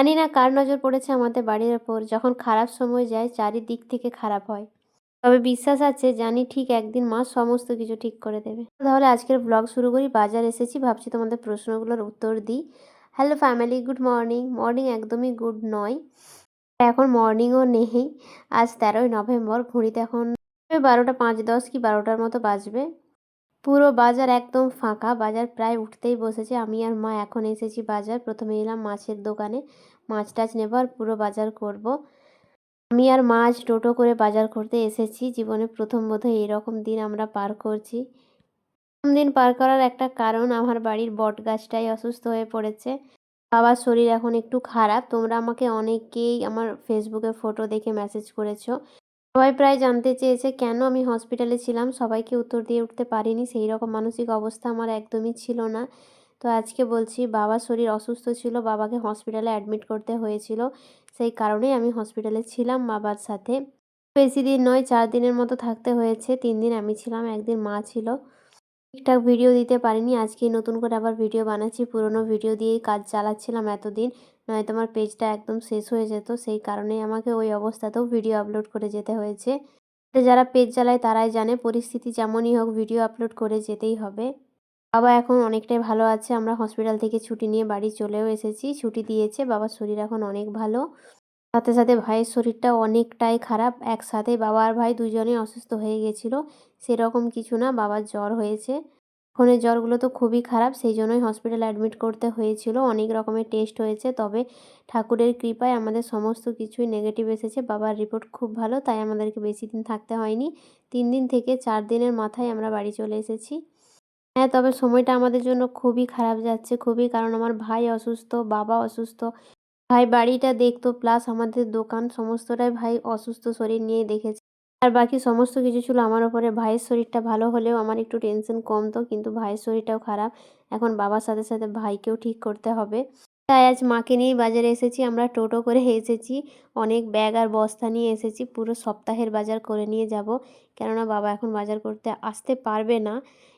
জানি না কার নজর পড়েছে আমাদের বাড়ির ওপর, যখন খারাপ সময় যায় চারিদিক থেকে খারাপ হয়। তবে বিশ্বাস আছে জানি ঠিক একদিন মা সমস্ত কিছু ঠিক করে দেবে। তাহলে আজকের ব্লগ শুরু করি, বাজার এসেছি, ভাবছি তোমাদের প্রশ্নগুলোর উত্তর দিই। Hello family good morning morning একদমই গুড নয়। এখন মর্নিংও নেই। আজ তেরোই নভেম্বর, ঘড়িতে এখন বারোটা পাঁচ দশ কি বারোটার মতো বাজবে। পুরো বাজার একদম ফাঁকা। বাজার প্রায় উঠতেই বসেছে। আমি আর মা এখন এসেছি বাজার। প্রথমে এলাম মাছের দোকানে। মাছ টাছ নেব আর পুরো বাজার করব। আমি আর মা আজ টোটো করে বাজার করতে এসেছি। জীবনে প্রথম বোধহয় এরকম দিন আমরা পার করছি। প্রথম দিন পার করার একটা কারণ আমার বাড়ির বট গাছটাই অসুস্থ হয়ে পড়েছে। বাবার শরীর এখন একটু খারাপ। তোমরা আমাকে অনেকেই আমার ফেসবুকে ফটো দেখে মেসেজ করেছ। সবাই প্রায় জানতে চেয়েছে, কেন আমি হসপিটালে ছিলাম? সবাইকে উত্তর দিয়ে উঠতে পারিনি। সেই রকম মানসিক অবস্থা আমার একদমই ছিল না। তো আজকে বলছি, বাবা শরীর অসুস্থ ছিল, বাবাকে হসপিটালে অ্যাডমিট করতে হয়েছিল। সেই কারণেই আমি হসপিটালে ছিলাম বাবার সাথে। বেশি দিন নয়, চার দিনের মতো থাকতে হয়েছে। তিন দিন আমি ছিলাম, একদিন মা ছিল। ঠিকঠাক ভিডিও দিতে পারিনি। আজকে নতুন করে আবার ভিডিও বানাচ্ছি। পুরনো ভিডিও দিয়েই কাজ চালাচ্ছিলাম এতদিন। নয়তো আমার পেজটা একদম শেষ হয়ে যেত। সেই কারণেই আমাকে ওই অবস্থাতেও ভিডিও আপলোড করে যেতে হয়েছে। যারা পেজ চালায় তারাই জানে, পরিস্থিতি যেমনই হোক ভিডিও আপলোড করে যেতেই হবে। বাবা এখন অনেকটাই ভালো আছে। আমরা হসপিটাল থেকে ছুটি নিয়ে বাড়ি চলেও এসেছি। ছুটি দিয়েছে। বাবার শরীর এখন অনেক ভালো। সাথে সাথে ভাইয়ের শরীরটা অনেকটাই খারাপ। একসাথে বাবা আর ভাই দুজনেই অসুস্থ হয়ে গেছিল। সেরকম কিছু না, বাবার জ্বর হয়েছে। ফোনের জ্বরগুলো তো খুবই খারাপ, সেই জন্যই হসপিটালে অ্যাডমিট করতে হয়েছিল। অনেক রকমের টেস্ট হয়েছে, তবে ঠাকুরের কৃপায় আমাদের সমস্ত কিছুই নেগেটিভ এসেছে। বাবার রিপোর্ট খুব ভালো, তাই আমাদেরকে বেশি দিন থাকতে হয়নি। তিন দিন থেকে চার দিনের মাথায় আমরা বাড়ি চলে এসেছি। হ্যাঁ তবে সময়টা আমাদের জন্য খুবই খারাপ যাচ্ছে, খুবই, কারণ আমার ভাই অসুস্থ, বাবা অসুস্থ। ভাই বাড়িটা দেখতো প্লাস আমাদের দোকান সমস্তটাই ভাই অসুস্থ শরীর নিয়ে দেখেছে। আর বাকি সমস্ত কিছু ছিল আমার ওপরে। ভাইয়ের শরীরটা ভালো হলেও আমার একটু টেনশন কমতো কিন্তু ভাইয়ের শরীরটাও খারাপ। এখন বাবার সাথে সাথে ভাইকেও ঠিক করতে হবে। তাই আজ মাকে নিয়েই বাজারে এসেছি, আমরা টোটো করে এসেছি। অনেক ব্যাগ আর বস্তা নিয়ে এসেছি, পুরো সপ্তাহের বাজার করে নিয়ে যাব। কেননা বাবা এখন বাজার করতে আসতে পারবে না।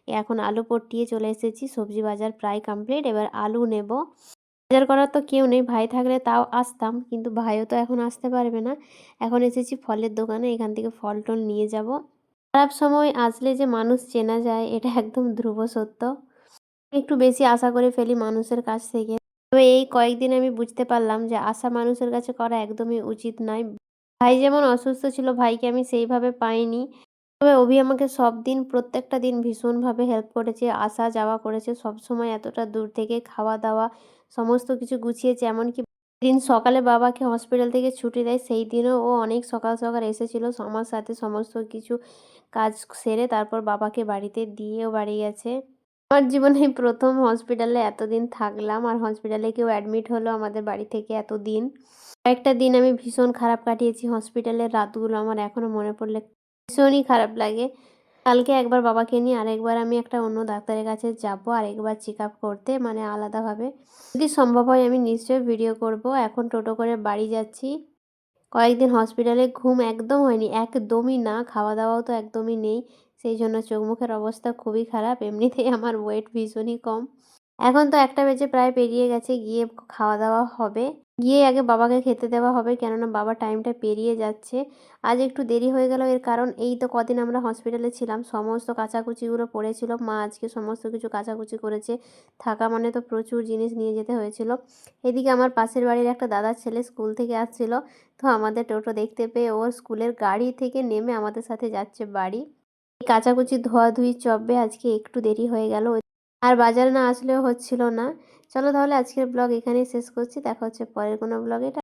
এখন আলু পটিয়ে চলে এসেছি, সবজি বাজার প্রায় কমপ্লিট এবার আলু নেব। বাজার করার তো কেউ নেই, ভাই থাকলে তাও আসতাম, কিন্তু ভাইও তো এখন আসতে পারবে না। এখন এসেছি ফলের দোকানে, এখান থেকে ফল টল নিয়ে যাব। খারাপ সময় আসলে যে মানুষ চেনা যায়, এটা একদম ধ্রুব সত্য। একটু বেশি আশা করে ফেলি মানুষের কাছ থেকে। তবে এই কয়েকদিন আমি বুঝতে পারলাম যে আশা মানুষের কাছে করা একদমই উচিত নয়। ভাই যেমন অসুস্থ ছিল, ভাইকে আমি সেইভাবে পাইনি। তবে অভি আমাকে সব দিন, প্রত্যেকটা দিন ভীষণভাবে হেল্প করেছে, আসা যাওয়া করেছে সব সময় এতটা দূর থেকে খাওয়া দাওয়া, সমস্ত কিছু গুছিয়েছে। এমনকি দিন সকালে বাবাকে হসপিটাল থেকে ছুটি দেয়, সেই দিনও ও অনেক সকাল সকাল এসেছিল। আমার সাথে সমস্ত কিছু কাজ সেরে তারপর বাবাকে বাড়িতে দিয়েও বাড়ি গেছে। আমার জীবনে প্রথম হসপিটালে এতদিন থাকলাম আর হসপিটালে কেউ অ্যাডমিট হলো আমাদের বাড়ি থেকে এত দিন কয়েকটা দিন আমি ভীষণ খারাপ কাটিয়েছি হসপিটালের রাতগুলো আমার এখনও মনে পড়লে ভীষণই খারাপ লাগে। কালকে একবার বাবাকে নিয়ে আরেকবার আমি একটা অন্য ডাক্তারের কাছে যাব, আরেকবার চেক আপ করতে মানে আলাদাভাবে। যদি সম্ভব হয় আমি নিশ্চয়ই ভিডিও করব। এখন টোটো করে বাড়ি যাচ্ছি। কয়েকদিন হসপিটালে ঘুম একদম হয়নি, একদমই না খাওয়া দাওয়াও তো একদমই নেই। সেই জন্য চোখ মুখের অবস্থা খুবই খারাপ, এমনিতেই আমার ওয়েট ভীষণই কম। এখন তো একটা বেজে প্রায় পেরিয়ে গেছে, গিয়ে খাওয়া দাওয়া হবে। গিয়ে আগে বাবাকে খেতে দেওয়া হবে, কেননা বাবা টাইমটা পেরিয়ে যাচ্ছে। আজ একটু দেরি হয়ে গেল, এর কারণ এই তো কদিন আমরা হসপিটালে ছিলাম। সমস্ত কাচাকুচিগুলো পড়েছিল। মা আজকে সমস্ত কিছু কাচাকুচি করেছে। থাকা মানে তো প্রচুর জিনিস নিয়ে যেতে হয়েছিল। এদিকে আমার পাশের বাড়ির একটা দাদার ছেলে স্কুল থেকে আসছিল। তো আমাদের টোটো দেখতে পেয়ে ওর স্কুলের গাড়ি থেকে নেমে আমাদের সাথে যাচ্ছে বাড়ি। কাচাকুচি ধোয়াধুয়ি চব্বে আজকে একটু দেরি হয়ে গেল। আর বাজারে না আসলেও হচ্ছিল না। চলো তাহলে আজকের ব্লগ এখানেই শেষ করছি। দেখা হচ্ছে পরের কোনো ব্লগে।